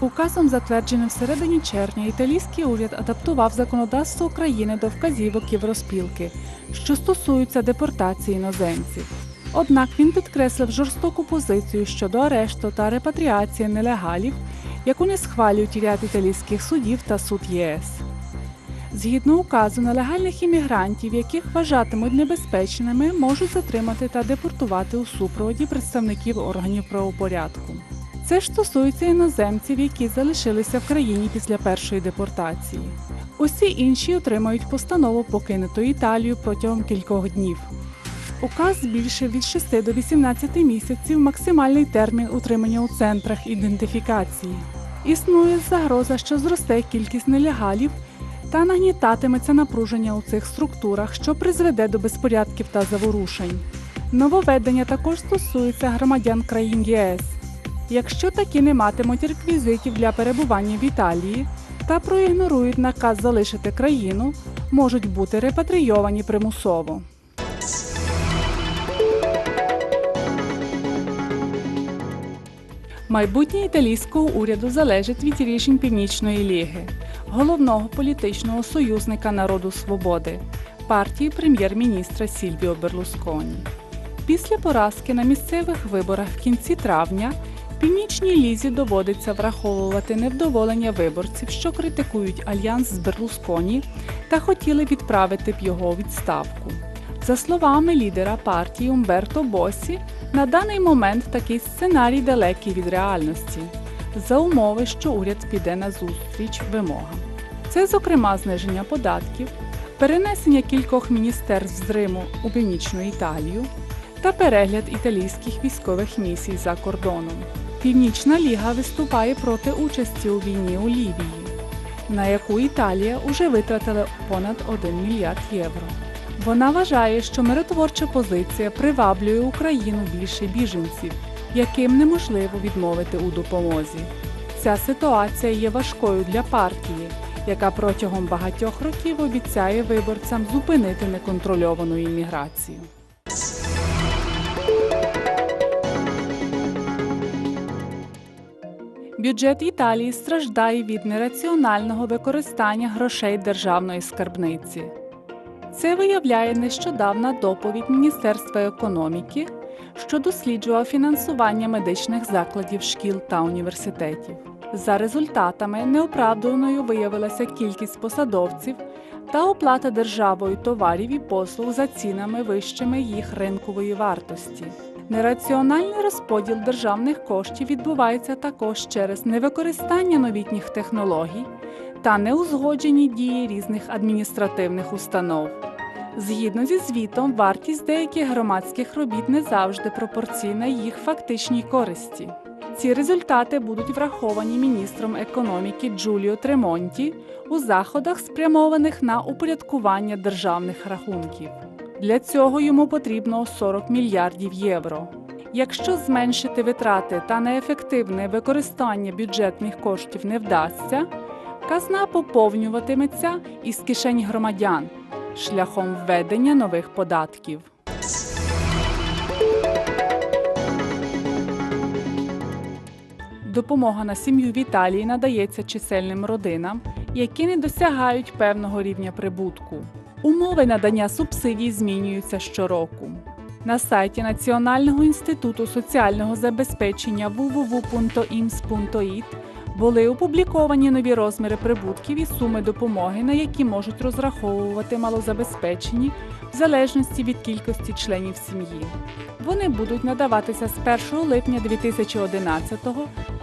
Указом, затвердженим всередині червня, італійський уряд адаптував законодавство України до вказівок Євроспілки, що стосуються депортації іноземців. Однак він підкреслив жорстоку позицію щодо арешту та репатріації нелегалів, яку не схвалюють ряд італійських судів та суд ЄС. Згідно указу, нелегальних іммігрантів, яких вважатимуть небезпечними, можуть затримати та депортувати у супроводі представників органів правопорядку. Це стосується іноземців, які залишилися в країні після першої депортації. Усі інші отримають постанову покинути Італію протягом кількох днів. Указ збільшив від 6 до 18 місяців максимальний термін утримання у центрах ідентифікації. Існує загроза, що зросте кількість нелегалів та нагнітатиметься напруження у цих структурах, що призведе до безпорядків та заворушень. Нововведення також стосується громадян країн ЄС. Якщо такі не матимуть реквізитів для перебування в Італії та проігнорують наказ залишити країну, можуть бути репатрійовані примусово. Майбутнє італійського уряду залежить від рішень Північної Ліги, головного політичного союзника народу свободи, партії прем'єр-міністра Сільвіо Берлусконі. Після поразки на місцевих виборах в кінці травня Північній лізі доводиться враховувати невдоволення виборців, що критикують альянс з Берлусконі та хотіли відправити б його відставку. За словами лідера партії Умберто Босі, на даний момент такий сценарій далекий від реальності, за умови, що уряд піде на зустріч вимогам. Це, зокрема, зниження податків, перенесення кількох міністерств з Риму у північну Італію та перегляд італійських військових місій за кордоном. Північна Ліга виступає проти участі у війні у Лівії, на яку Італія уже витратила понад 1 мільярд євро. Вона вважає, що миротворча позиція приваблює Україну більше біженців, яким неможливо відмовити у допомозі. Ця ситуація є важкою для партії, яка протягом багатьох років обіцяє виборцям зупинити неконтрольовану імміграцію. Бюджет Італії страждає від нераціонального використання грошей державної скарбниці. Це виявляє нещодавна доповідь Міністерства економіки, що досліджував фінансування медичних закладів шкіл та університетів. За результатами неоправданою виявилася кількість посадовців та оплата державою товарів і послуг за цінами вищими їх ринкової вартості. Нераціональний розподіл державних коштів відбувається також через невикористання новітніх технологій та неузгоджені дії різних адміністративних установ. Згідно зі звітом, вартість деяких громадських робіт не завжди пропорційна їх фактичній користі. Ці результати будуть враховані міністром економіки Джуліо Тремонті у заходах, спрямованих на упорядкування державних рахунків. Для цього йому потрібно 40 мільярдів євро. Якщо зменшити витрати та неефективне використання бюджетних коштів не вдасться, казна поповнюватиметься із кишень громадян шляхом введення нових податків. Допомога на сім'ю в Італії надається чисельним родинам, які не досягають певного рівня прибутку. Умови надання субсидій змінюються щороку. На сайті Національного інституту соціального забезпечення www.ims.it були опубліковані нові розміри прибутків і суми допомоги, на які можуть розраховувати малозабезпечені в залежності від кількості членів сім'ї. Вони будуть надаватися з 1 липня 2011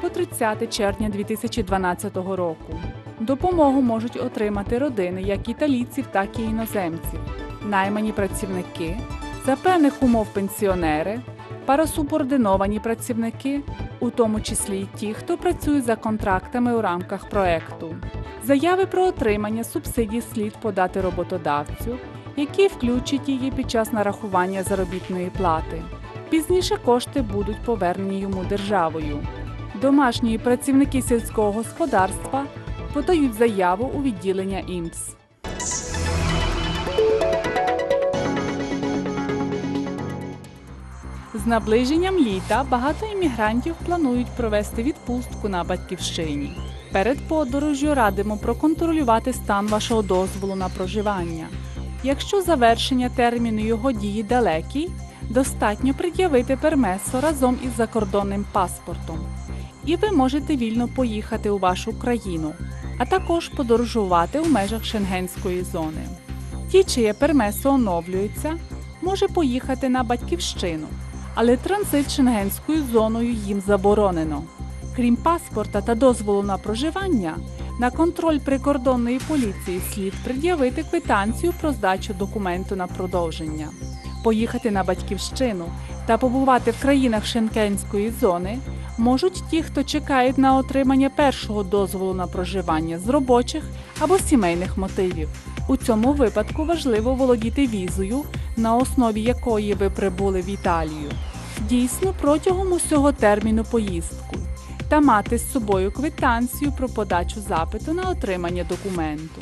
по 30 червня 2012 року. Допомогу можуть отримати родини як італійців, так і іноземців, наймані працівники, за певних умов пенсіонери, парасубординовані працівники, у тому числі й ті, хто працює за контрактами у рамках проекту. Заяви про отримання субсидій слід подати роботодавцю, який включить її під час нарахування заробітної плати. Пізніше кошти будуть повернені йому державою. Домашні працівники сільського господарства подають заяву у відділення ІМС. З наближенням літа багато іммігрантів планують провести відпустку на батьківщині. Перед подорожжю радимо проконтролювати стан вашого дозволу на проживання. Якщо завершення терміну його дії далекий, достатньо пред'явити пермесо разом із закордонним паспортом, і ви можете вільно поїхати у вашу країну, а також подорожувати у межах шенгенської зони. Ті, чиє пермесо оновлюється, може поїхати на батьківщину, але транзит шенгенською зоною їм заборонено. Крім паспорта та дозволу на проживання, на контроль прикордонної поліції слід пред'явити квитанцію про здачу документу на продовження. Поїхати на батьківщину та побувати в країнах шенгенської зони можуть ті, хто чекають на отримання першого дозволу на проживання з робочих або сімейних мотивів. У цьому випадку важливо володіти візою, на основі якої ви прибули в Італію, дійсно протягом усього терміну поїздку, та мати з собою квитанцію про подачу запиту на отримання документу.